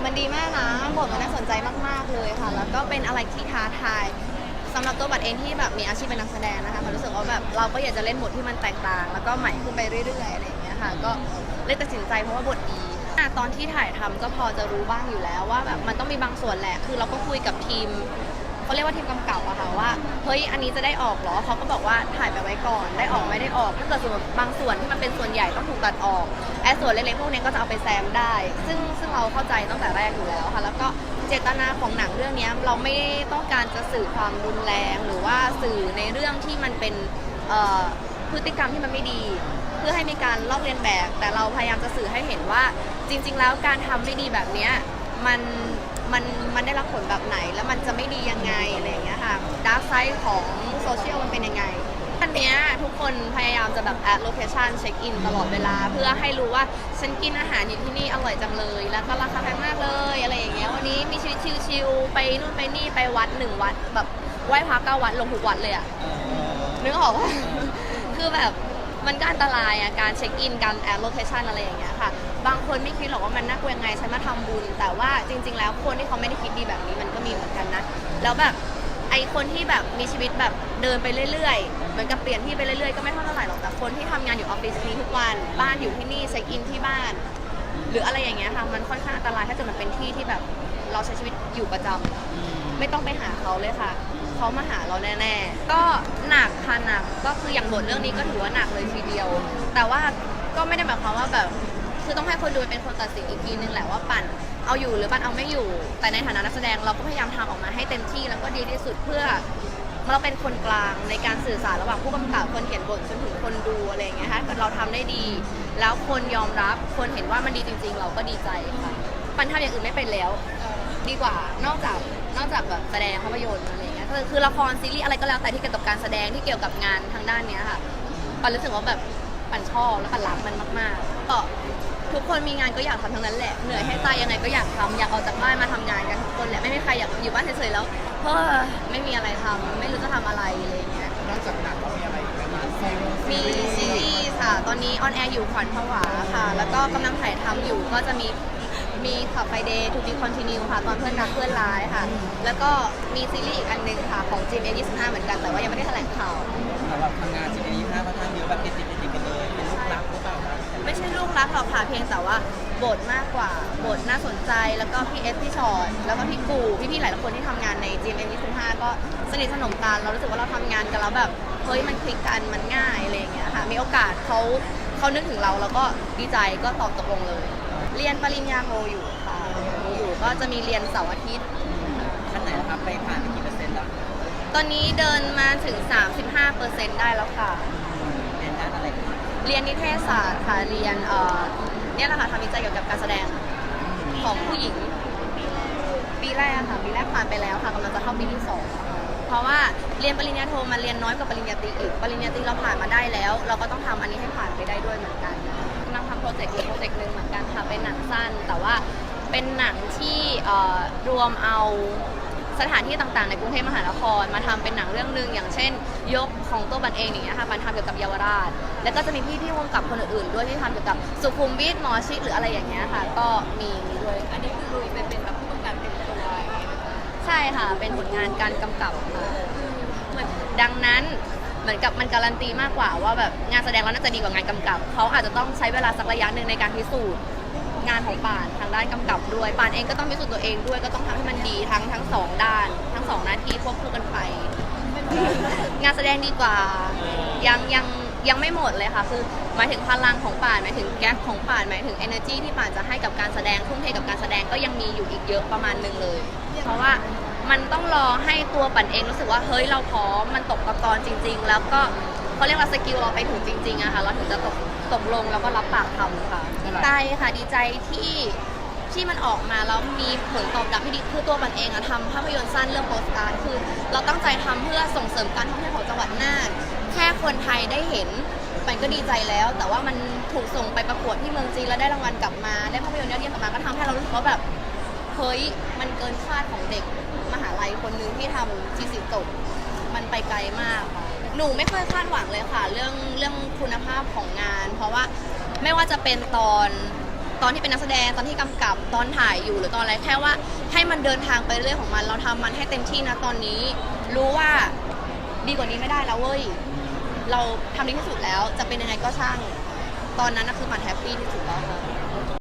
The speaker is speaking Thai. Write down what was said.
ทมันดีมากนะบทมันน่าสนใจมากๆเลยค่ะ แล้วก็เป็นอะไรที่ท้าทายสำหรับตัวบัตรเองที่แบบมีอาชีพเป็นนักแสดงนะคะมันรู้สึกว่าแบบเราก็อยากจะเล่นบทที่มันแตกต่าง แล้วก็ใหม่ขึ้นไปเรื่อยๆอะไรอย่างเงี้ยค่ะก็เลยตัดสินใจเพราะว่าบทดีตอนที่ถ่ายทำก็พอจะรู้บ้างอยู่แล้วว่าแบบมันต้องมีบางส่วนแหละคือเราก็คุยกับทีม เขาเรียกว่าทีมกำกับอะค่ะว่าเฮ้ยอันนี้จะได้ออกเหรอเขาก็บอกว่าถ่ายไปไว้ก่อน ได้ออกไม่ได้ออกถ้าเกิดสมมติบางส่วนที่มันเป็นส่วนใหญ่ต้องถูกตัดออกไอ้ส่วนเล็กๆพวกนี้ก็จะเอาไปแซมได้ ซึ่งซึ่งเราเข้าใจตั้งแต่แรกอยู่แล้วค่ะ แล้วก็เจตนาของหนังเรื่องนี้เราไม่ได้ต้องการจะสื่อความรุนแรงหรือว่าสื่อในเรื่องที่มันเป็นพฤติกรรมที่มันไม่ดี เพื่อให้มีการลอกเลียนแบบ แต่เราพยายามจะสื่อให้เห็นว่า จริง ๆ แล้วการทำไม่ดีแบบเนี้ยมัน มันมันได้รับผลแบบไหน แล้วมันจะไม่ดียังไงอะไรอย่างเงี้ยค่ะดาร์กไซด์ของโซเชียลมันเป็นยังไงอันเนี้ยทุกคนพยายามจะแบบแอดโลเคชันเช็คอินตลอดเวลา เพื่อให้รู้ว่าฉันกินอาหารอยู่ที่นี่อร่อยจังเลย แล้วก็ราคาแพงมากเลยอะไรอย่างเงี้ยวันนี้มีชีวิตชิลๆไปนู่นไปนี่ไปวัดหนึ่งวัดแบบไหว้พระเก้าวัดลงทุกวัดเลยอะนึกออกว่าคือแบบ มันก็อันตรายอะการเช็คอินการแอดโลเคชันอะไรอย่างเงี้ยค่ะ บางคนไม่คิดหรอกว่ามันน่ากลัวยังไงฉันมาทำบุญ แต่ว่าจริง ๆ แล้วคนที่เขาไม่ได้คิดดีแบบนี้มันก็มีเหมือนกันนะ แล้วแบบไอคนที่แบบมีชีวิตแบบเดินไปเรื่อยๆ เหมือนกับเปลี่ยนที่ไปเรื่อยๆ ก็ไม่เท่าไหร่หรอกแต่คนที่ทำงานอยู่ออฟฟิศนี้ทุกวันบ้านอยู่ที่นี่เช็คอินที่บ้าน หรืออะไรอย่างเงี้ยค่ะมันค่อนข้างอันตรายถ้าเกิดมันเป็นที่ที่แบบเราใช้ชีวิตอยู่ประจำไม่ต้องไปหาเขาเลยค่ะ เขามาหาเราแน่ๆ ก็หนักค่ะหนักก็คืออย่างบทเรื่องนี้ก็ถือว่าหนักเลยทีเดียว แต่ว่าก็ไม่ได้หมายความว่าแบบคือต้องให้คนดูเป็นคนตัดสินอีกทีนึงแหละว่าปั่นเอาอยู่หรือปั่นเอาไม่อยู่ แต่ในฐานะนักแสดงเราก็พยายามทำออกมาให้เต็มที่แล้วก็ดีที่สุดเพื่อเราเป็นคนกลางในการสื่อสารระหว่างผู้กำกับคนเขียนบทจนถึงคนดูอะไรอย่างเงี้ยค่ะเราทำได้ดี แล้วคนยอมรับคนเห็นว่ามันดีจริง ๆ เราก็ดีใจค่ะปันทำอย่างอื่นไม่เป็นแล้ว ดีกว่านอกจากนอกจากแบบแสดงภาพยนตร์อะไรอย่างเงี้ยคือคือละครซีรีส์อะไรก็แล้วแต่ที่เกี่ยวกับการแสดงที่เกี่ยวกับงานทางด้านเนี้ยค่ะปันรู้สึกว่าแบบปันชอบและปันรักมันมากๆก็ทุกคนมีงานก็อยากทำทั้งนั้นแหละเหนื่อยให้ตายยังไงก็อยากทำอยากออกจากบ้านมาทำงานกันทุกคนแหละไม่มีใครอยากอยู่บ้านเฉยๆแล้วเฮ้อไม่มีอะไรทำไม่รู้จะทำอะไรอะไรอย่างเงี้ย นอกจากหนังแล้วมีอะไรอีกไหมคะซีรีส์มีซีรีส์ค่ะ ตอนนี้ออนแอร์อยู่ขวัญผวาค่ะ แล้วก็กำลังถ่ายทำอยู่ ก็จะมี มีขับไฟเดย์ทูบีคอนติเนียค่ะ ตอนเพื่อนรักเพื่อนร้ายค่ะ แล้วก็มีซีรีส์อีกอันหนึงค่ะ ของ g m 25 เหมือนกัน แต่ว่ายังไม่ได้แถลงข่าว สำหรับทำงานซีรีส์ห้าค่อนข้างเยอะแบบติดติดติดกันเลย เป็นลูกรักหรือเปล่าคะไม่ใช่ลูกรักหรอกค่ะเพียงแต่ว่าบทมากกว่า บทน่าสนใจแล้วก็พี่เอสพี่ชอตแล้วก็พี่กูพี่ๆหลายคนที่ทำงานใน g m 25ก็สนิทสนมกันเรารู้สึกว่าเราทำงานกันแล้วแบบเฮ้ยมันคลิกกันมันง่ายอะไรอย่างเงี้ยค่ะมีโอกาสเขาเขานึกถึงเราแล้วก็ดีใจก็ตอบตกลงเลย เรียนปริญญาโทอยู่ค่ะอยู่ก็จะมีเรียนเสาร์อาทิตย์ ขั้นไหนนะครับ ไปผ่านไปกี่เปอร์เซ็นต์แล้วตอนนี้เดินมาถึง 35%ได้แล้วค่ะ เรียนด้านอะไรกันบ้างเรียนนิเทศศาสตร์ค่ะ เรียนเอ่อเนี่ยแหละค่ะทำวิจัยเกี่ยวกับการแสดงของผู้หญิง ปีแรกค่ะ ปีแรกผ่านไปแล้วค่ะกำลังจะเข้าปีที่สองเพราะว่าเรียนปริญญาโทมาเรียนน้อยกว่าปริญญาตรีอีก ปริญญาตรีเราผ่านมาได้แล้ว เราก็ต้องทำอันนี้ให้ผ่านไปได้ด้วยเหมือนกันกำลังทำ โปรเจกต์อยู่โปรเจกต์หนึ่งเหมือนกันค่ะ เป็นหนังสั้น แต่ว่าเป็นหนังที่เอ่อรวมเอาสถานที่ต่างๆ ในกรุงเทพมหานคร มาทำเป็นหนังเรื่องหนึ่งอย่างเช่น ยกของตัวบันเองอย่างเงี้ยค่ะมันทำเกี่ยวกับเยาวราช แล้วก็จะมีพี่พี่วงกับคนอื่นๆด้วยที่ทำเกี่ยวกับสุขุมวิทหมอชิดหรืออะไรอย่างเงี้ยค่ะ ก็มีด้วยอันนี้คือลุยไปเป็นแบบผู้กำกับเต็มตัวใช่ค่ะ เป็นผลงานการกำกับค่ะดังนั้น เหมือนกับมันการันตีมากกว่าว่าแบบงานแสดงเราน่าจะดีกว่างานกำกับเขาอาจจะต้องใช้เวลาสักระยะหนึ่งในการพิสูจน์งานของป่านทางด้านกำกับด้วยป่านเองก็ต้องพิสูจน์ตัวเองด้วยก็ต้องทำให้มันดีทั้งทั้งสองด้าน ทั้งสองหน้าที่ควบคู่กันไป งานแสดงดีกว่ายังยังยังไม่หมดเลยค่ะ คือหมายถึงพลังของป่านหมายถึงแก๊ปของป่านหมายถึง energy ที่ป่านจะให้กับการแสดงทุ่มเทกับการแสดงก็ยังมีอยู่อีกเยอะประมาณหนึ่งเลย เพราะว่า มันต้องรอให้ตัวปั่นเองรู้สึกว่าเฮ้ยเราพร้อมมันตกตะกอนจริง ๆ แล้วก็เขาเรียกว่าสกิลเราไปถึงจริงๆอะค่ะเราถึงจะตกตกลงแล้วก็รับปากทำค่ะใจค่ะดีใจที่ที่มันออกมาแล้วมีผลตอบรับที่ดีคือตัวมันเองอะทำภาพยนตร์สั้นเรื่องโปสการ์ดคือ เราตั้งใจทำเพื่อส่งเสริมการท่องเที่ยวของจังหวัดน่านแค่คนไทยได้เห็นมันก็ดีใจแล้ว แต่ว่ามันถูกส่งไปประกวดที่เมืองจีนแล้วได้รางวัลกลับมา ได้ภาพยนตร์ยอดเยี่ยมกลับมาก็ทำให้เรารู้สึกว่าแบบ เฮ้ยมันเกินคาดของเด็กมหาลัยคนนึงที่ทำจีสิบจบมันไปไกลมากค่ะหนูไม่เคยคาดหวังเลยค่ะ เรื่องเรื่องคุณภาพของงาน เพราะว่าไม่ว่าจะเป็นตอนตอนที่เป็นนักแสดงตอนที่กำกับตอนถ่ายอยู่หรือตอนอะไรแค่ว่า ให้มันเดินทางไปเรื่อยของมัน เราทำมันให้เต็มที่นะตอนนี้ รู้ว่าดีกว่านี้ไม่ได้แล้วเว้ยเราทำดีที่สุดแล้วจะเป็นยังไงก็ช่าง ตอนนั้นนะคือมันแฮปปี้ที่สุดแล้วค่ะ